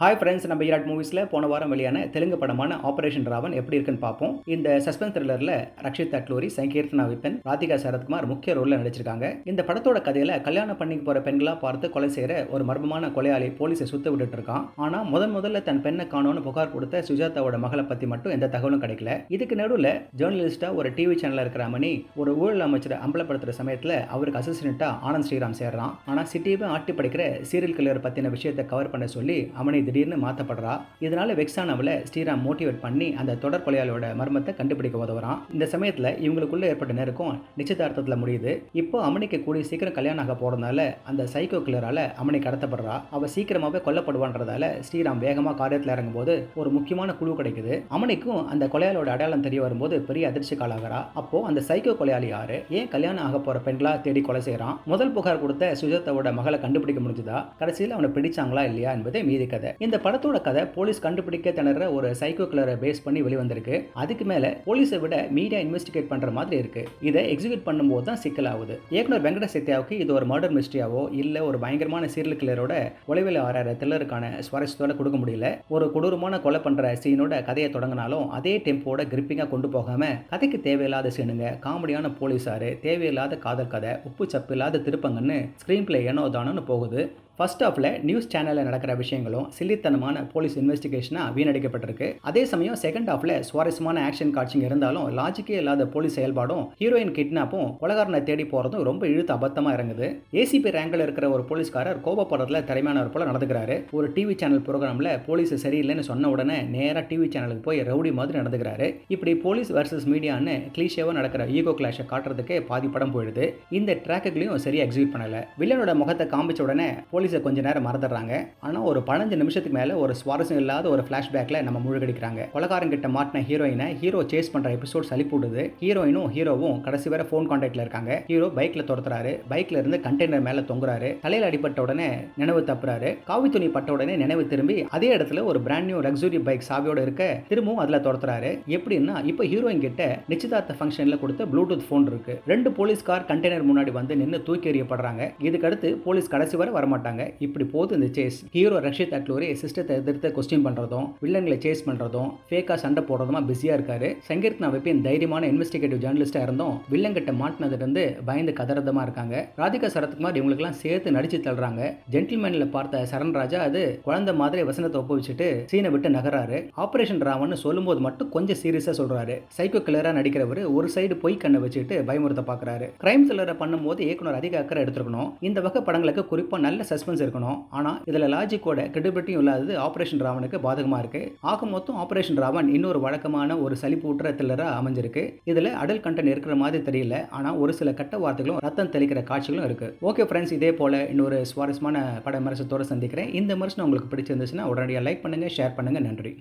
Hi friends நம்ம ஈராட் மூவிஸில் போன வாரம் வெளியான தெலுங்கு படமான ஆபரேஷன் ராவன் எப்படி இருக்குன்னு பார்ப்போம். இந்த சஸ்பென்ஸ் த்ரில்லரில் ரக்ஷித் அட்லூரி சங்கீர்த்தனா விபன் ராதிகா சரத்குமார் முக்கிய ரோலில் நடிச்சிருக்காங்க. இந்த படத்தோட கதையில் கல்யாணம் பண்ணிக்கு போகிற பெண்களாக பார்த்து கொலை செய்கிற ஒரு மர்மமான கொலையாளி போலீஸை சுத்த விட்டுட்டு இருக்கான். ஆனால் முதன் முதல்ல தன் பெண்ணை காணோன்னு புகார் கொடுத்த சுஜாதாவோட மகளை பற்றி மட்டும் எந்த தகவலும் கிடைக்கல. இதுக்கு நடுவில் ஜேர்னலிஸ்ட்டாக ஒரு டிவி சேனலில் இருக்கிற மணி ஒரு ஊழல் அமைச்சரை அம்பலப்படுத்துகிற சமயத்தில் அவருக்கு அசிஸ்டண்ட்டாக ஆனந்த் ஸ்ரீராம் சேர்றான். ஆனால் சிட்டியவே ஆட்டி படிக்கிற சீரியல் கில்லர் பற்றின விஷயத்தை கவர் பண்ண சொல்லி அவனை திடீர்னு மாற்றப்படுறா இதனால வெக்ஸானவில் ஸ்ரீராம் மோட்டிவேட் பண்ணி அந்த தொடர் கொலையாளியோட மர்மத்தை கண்டுபிடிக்க உதவுறான். இந்த சமயத்தில் இவங்களுக்குள்ள ஏற்பட்ட நெருக்கம் நிச்சயதார்த்தத்தில் முடியுது. இப்போ அமனிக்கு கூடிய சீக்கிரம் கல்யாணம் ஆக போகிறதுனால அந்த சைக்கோ கில்லரால அமனி கடத்தப்படுறா. அவ சீக்கிரமாகவே கொல்லப்படுவான்றதால ஸ்ரீராம் வேகமாக காரியத்தில் இறங்கும்போது ஒரு முக்கியமான குழு கிடைக்குது. அமனிக்கும் அந்த கொலையாளியோட அடையாளம் தெரிய வரும்போது பெரிய அதிர்ச்சி காலாகிறா. அப்போ அந்த சைக்கோ கொலையாளி யாரு? ஏன் கல்யாணம் ஆக போற பெண்களா தேடி கொலை செய்யறான் முதல் புகார் கொடுத்த சுஜாதாவோட மகளை கண்டுபிடிக்க முடிஞ்சுதா? கடைசியில் அவனை பிடிச்சாங்களா இல்லையா என்பதே மீதி கதை. இந்த படத்தோட கதை போலீஸ் கண்டுபிடிக்க திணற ஒரு சைக்கோ கிளரை பேஸ் பண்ணி வெளிவந்திருக்கு. அதுக்கு மேல போலீஸை விட மீடியா இன்வெஸ்டிகேட் பண்ற மாதிரி இருக்கு. இதை எக்ஸிக்யூட் பண்ணும்போது தான் சிக்கலாகுது இயக்குனர் வெங்கட சத்யாவுக்கு இது ஒரு மர்டர் மிஸ்ட்ரியாவோ இல்ல ஒரு பயங்கரமான சீரியல் கிளரோட உளவில் ஆறார தில்லருக்கான சுவாரஸ்யத்தோட கொடுக்க முடியல. ஒரு கொடூரமான கொலை பண்ற சீனோட கதையை தொடங்கினாலும் அதே டெம்போட கிரிப்பிங்கா கொண்டு போகாம கதைக்கு தேவையில்லாத சீனுங்க காமெடியான போலீஸாரு தேவையில்லாத காதல் கதை உப்பு சப்பு இல்லாத திருப்பங்கன்னு ஸ்க்ரீன் பிளே ஏனோ தானோன்னு போகுது. ஃபர்ஸ்ட் ஆஃபில் நியூஸ் சேனலில் நடக்கிற விஷயங்களும் சில்லித்தனமான போலீஸ் இன்வெஸ்டிகேஷனாக வீணடிக்கப்பட்டிருக்கு. அதே சமயம் செகண்ட் ஆஃபில் சுவாரஸ்யமான ஆக்ஷன் காட்சிங்க இருந்தாலும் லாஜிக்கே இல்லாத போலீஸ் செயல்பாடும் ஹீரோயின் கிட்னாப்பும் கொலகாரனை தேடி போகிறதும் ரொம்ப இழுத்து அபத்தமாக இறங்குது. ஏசிபி ரேங்கில் இருக்கிற ஒரு போலீஸ்காரர் கோபப்படுறதுல திறமையானவர் போல நடந்துக்கிறாரு. ஒரு டிவி சேனல் ப்ரோக்ராமில் போலீஸ் சரியில்லைன்னு சொன்ன உடனே நேராக டிவி சேனலுக்கு போய் ரவுடி மாதிரி நடந்துக்கிறாரு. இப்படி போலீஸ் வர்சஸ் மீடியான்னு கிளீஷேவாக நடக்கிற ஈகோ கிளாஷை காட்டுறதுக்கே பாதி படம் போயிடுது. இந்த ட்ராக்குகளையும் சரியாக எக்ஸிக்யூட் பண்ணலை. வில்லனோட முகத்தை காமிச்ச உடனே போலீஸ் கொஞ்ச நேரம் மறந்துடுறாங்க. ஆனால் ஒரு பதினஞ்சு நிமிஷத்துக்கு மேலே ஒரு சுவாரஸ்யம் இல்லாத ஒரு ஃப்ளாஷ்பேக்கில் நம்ம முழுகடிக்கிறாங்க. கொலகாரங்கிட்ட மாட்டின ஹீரோயினை ஹீரோ சேஸ் பண்ணுற எபிசோட் சளிப்பூடுது ஹீரோயினும் ஹீரோவும் கடைசி வரை ஃபோன் கான்டாக்டில் இருக்காங்க. ஹீரோ பைக்கில் துரத்துறாரு. பைக்கில் இருந்து கண்டெய்னர் மேலே தொங்குறாரு. தலையில் அடிபட்ட உடனே நினைவு தப்புறாரு. காவி துணி பட்ட உடனே நினைவு திரும்பி அதே இடத்துல ஒரு பிராண்ட் நியூ லக்ஸுரி பைக் சாவியோட இருக்க திரும்பவும் அதில் துரத்துறாரு. எப்படின்னா இப்போ ஹீரோயின் கிட்ட நிச்சயதார்த்த ஃபங்க்ஷனில் கொடுத்த ப்ளூடூத் ஃபோன் இருக்கு. ரெண்டு போலீஸ்கார் கண்டெய்னர் முன்னாடி வந்து நின்று தூக்கி எறியப்படுறாங்க. இதுக்கடுத்து போலீஸ் கடைசி வரை வரமாட்டாங்க. இப்படி போது இந்த சேஸ் ஹீரோ ரக்ஷித் அட்லூரி சிஸ்டத்தை எதிர்த்து கொஸ்டின் பண்ணுறதும் வில்லன்களை சேஸ் பண்ணுறதும் ஃபேக்காக சண்டை போடுறதுமா பிஸியாக இருக்காரு. சங்கீர்த்தனா விப்பின் தைரியமான இன்வெஸ்டிகேட்டிவ் ஜேர்னலிஸ்ட்டாக இருந்தும் வில்லங்கிட்ட மாட்டினதுலேருந்து பயந்து கதறதமாக இருக்காங்க. ராதிகா சரத்குமார் இவங்களுக்குலாம் சேர்த்து நடிச்சு தள்ளுறாங்க. ஜென்டில்மேனில் பார்த்த சரண் ராஜா அது குழந்தை மாதிரி வசனத்தை ஒப்புவிச்சுட்டு சீனை விட்டு நகராரு ஆபரேஷன் ராவன் சொல்லும்போது மட்டும் கொஞ்சம் சீரியஸாக சொல்கிறாரு சைக்கோ கிளராக நடிக்கிறவர் ஒரு சைடு பொய் கண்ணை வச்சுட்டு பயமுறுத்த பார்க்குறாரு கிரைம் த்ரில்லரை பண்ணும்போது இயக்குனர் அதிக அக்கறை எடுத்துருக்கணும். இந்த வகை படங்களுக்கு குறிப்பாக நல்ல சஸ்பென்ஸ் இருக்கணும். ஆனால் இதில் லாஜிக்கோட கிரெடிபிலிட்டியும் இல்லாதது ஆப்ரேஷன் ராவனுக்கு பாதகமாக இருக்கு. ஆக மொத்தம் ஆப்ரேஷன் ராவன் இன்னொரு வழக்கமான ஒரு சளிப்பூட்டுற த்ரில்லராக அமைஞ்சிருக்கு. இதில் அடல் கண்டென்ட் இருக்கிற மாதிரி தெரியல. ஆனால் ஒரு சில கட்ட வார்த்தைகளும் ரத்தம் தெளிக்கிற காட்சிகளும் இருக்கு. ஓகே ஃப்ரெண்ட்ஸ் இதே போல இன்னொரு சுவாரஸ்யமான பட மரசத்தோடு சந்திக்கிறேன். இந்த மரசு உங்களுக்கு பிடிச்சிருந்துச்சுன்னா உடனடியாக லைக் பண்ணுங்கள் ஷேர் பண்ணுங்கள் நன்றி.